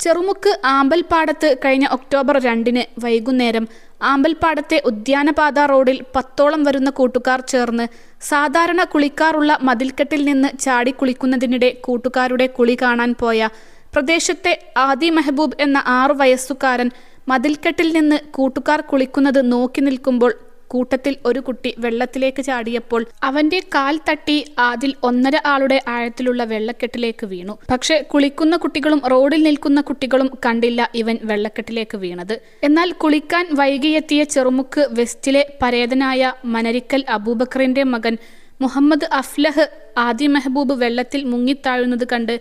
ചെറുമുക്ക് ആമ്പൽപ്പാടത്ത് കഴിഞ്ഞ ഒക്ടോബർ രണ്ടിന് വൈകുന്നേരം ആമ്പൽപ്പാടത്തെ ഉദ്യാനപാത റോഡിൽ പത്തോളം വരുന്ന കൂട്ടുകാർ ചേർന്ന് സാധാരണ കുളിക്കാറുള്ള മതിൽക്കെട്ടിൽ നിന്ന് ചാടി കുളിക്കുന്നതിനിടെ കൂട്ടുകാരുടെ കുളി കാണാൻ പോയ പ്രദേശത്തെ ആദി മെഹബൂബ് എന്ന ആറു വയസ്സുകാരൻ മതിൽക്കെട്ടിൽ നിന്ന് കൂട്ടുകാർ കുളിക്കുന്നത് നോക്കി നിൽക്കുമ്പോൾ കൂട്ടത്തിൽ ഒരു കുട്ടി വെള്ളത്തിലേക്ക് ചാടിയപ്പോൾ അവന്റെ കാൽ തട്ടി ആദിൽ ഒന്നര ആളുടെ ആഴത്തിലുള്ള വെള്ളക്കെട്ടിലേക്ക് വീണു. പക്ഷെ കുളിക്കുന്ന കുട്ടികളും റോഡിൽ നിൽക്കുന്ന കുട്ടികളും കണ്ടില്ല ഇവൻ വെള്ളക്കെട്ടിലേക്ക് വീണത്. എന്നാൽ കുളിക്കാൻ വൈകിയെത്തിയ ചെറുമുക്ക് വെസ്റ്റിലെ പരേതനായ മനരിക്കൽ അബൂബക്കറിന്റെ മകൻ മുഹമ്മദ് അഫ്ലഹ് ആദി മെഹബൂബ് വെള്ളത്തിൽ മുങ്ങിത്താഴുന്നത് കണ്ട്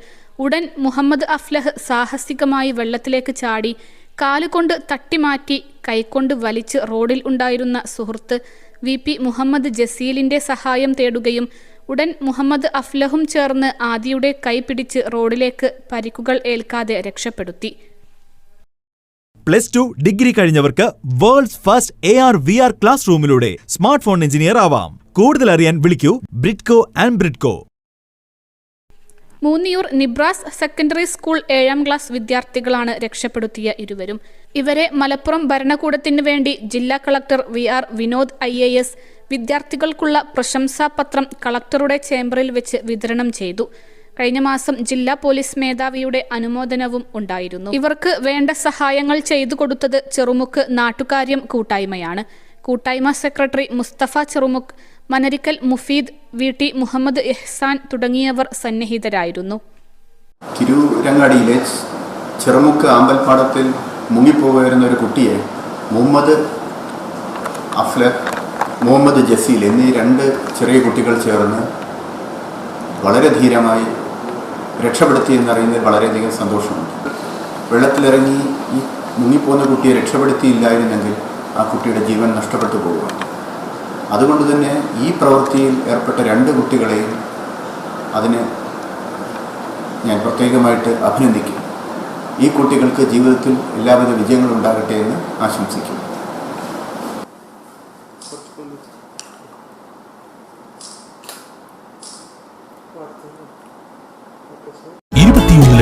ഉടൻ മുഹമ്മദ് അഫ്ലഹ് സാഹസികമായി വെള്ളത്തിലേക്ക് ചാടി കാലുകൊണ്ട് തട്ടിമാറ്റി കൈകൊണ്ട് വലിച്ച് റോഡിൽ ഉണ്ടായിരുന്ന സുഹൃത്ത് വി പി മുഹമ്മദ് ജസീലിന്റെ സഹായം തേടുകയും ഉടൻ മുഹമ്മദ് അഫ്ലഹും ചേർന്ന് ആദിയുടെ കൈ പിടിച്ച് റോഡിലേക്ക് പരിക്കുകൾ ഏൽക്കാതെ രക്ഷപ്പെടുത്തി. Plus two degree കഴിഞ്ഞവർക്ക് world's first A R V R class റൂമിലൂടെ smart phone engineer ആവാം. കൂടുതൽ അറിയാൻ വിളിക്കൂ Bridco and Bridco. Moonniyur Nibras secondary school ഏഴാം ക്ലാസ് വിദ്യാർത്ഥികളാണ് രക്ഷപ്പെടുത്തിയ ഇരുവരും. ഇവരെ മലപ്പുറം ഭരണകൂടത്തിനു വേണ്ടി ജില്ലാ collector V R Vinod I A S വിദ്യാർത്ഥികൾക്കുള്ള പ്രശംസാപത്രം കളക്ടറുടെ ചേംബറിൽ വെച്ച് വിതരണം ചെയ്തു. കഴിഞ്ഞ മാസം ജില്ലാ പോലീസ് മേധാവിയുടെ അനുമോദനവും ഉണ്ടായിരുന്നു. ഇവർക്ക് വേണ്ട സഹായങ്ങൾ ചെയ്തു കൊടുത്തത് ചെറുമുക്ക് നാട്ടുകാര്യം കൂട്ടായ്മയാണ്. കൂട്ടായ്മ secretary Musthafa Cherumukku Manarikkal Mufeed V. T. Muhammad Ehsan തുടങ്ങിയവർ സന്നിഹിതരായിരുന്നു. തിരൂരങ്ങാടിയിലെ ചെറുമുക്ക് ആമ്പൽപ്പാടത്തിൽ മുങ്ങിപ്പോകുന്ന ഒരു കുട്ടിയെ മുഹമ്മദ് അഫ്ലഖ് മുഹമ്മദ് ജസീൽ എന്നീ രണ്ട് ചെറിയ കുട്ടികൾ ചേർന്ന് വളരെ ധീരമായി രക്ഷപ്പെടുത്തി എന്നറിയുന്നതിൽ വളരെയധികം സന്തോഷമുണ്ട്. വെള്ളത്തിലിറങ്ങി ഈ മുങ്ങിപ്പോകുന്ന കുട്ടിയെ രക്ഷപ്പെടുത്തിയില്ലായിരുന്നെങ്കിൽ ആ കുട്ടിയുടെ ജീവൻ നഷ്ടപ്പെട്ടു പോകുക അതുകൊണ്ട് തന്നെ ഈ പ്രവൃത്തിയിൽ ഏർപ്പെട്ട രണ്ട് കുട്ടികളെയും അതിന് ഞാൻ പ്രത്യേകമായിട്ട് അഭിനന്ദിക്കും. ഈ കുട്ടികൾക്ക് ജീവിതത്തിൽ എല്ലാവിധ വിജയങ്ങളും ഉണ്ടാകട്ടെ എന്ന് ആശംസിക്കുന്നു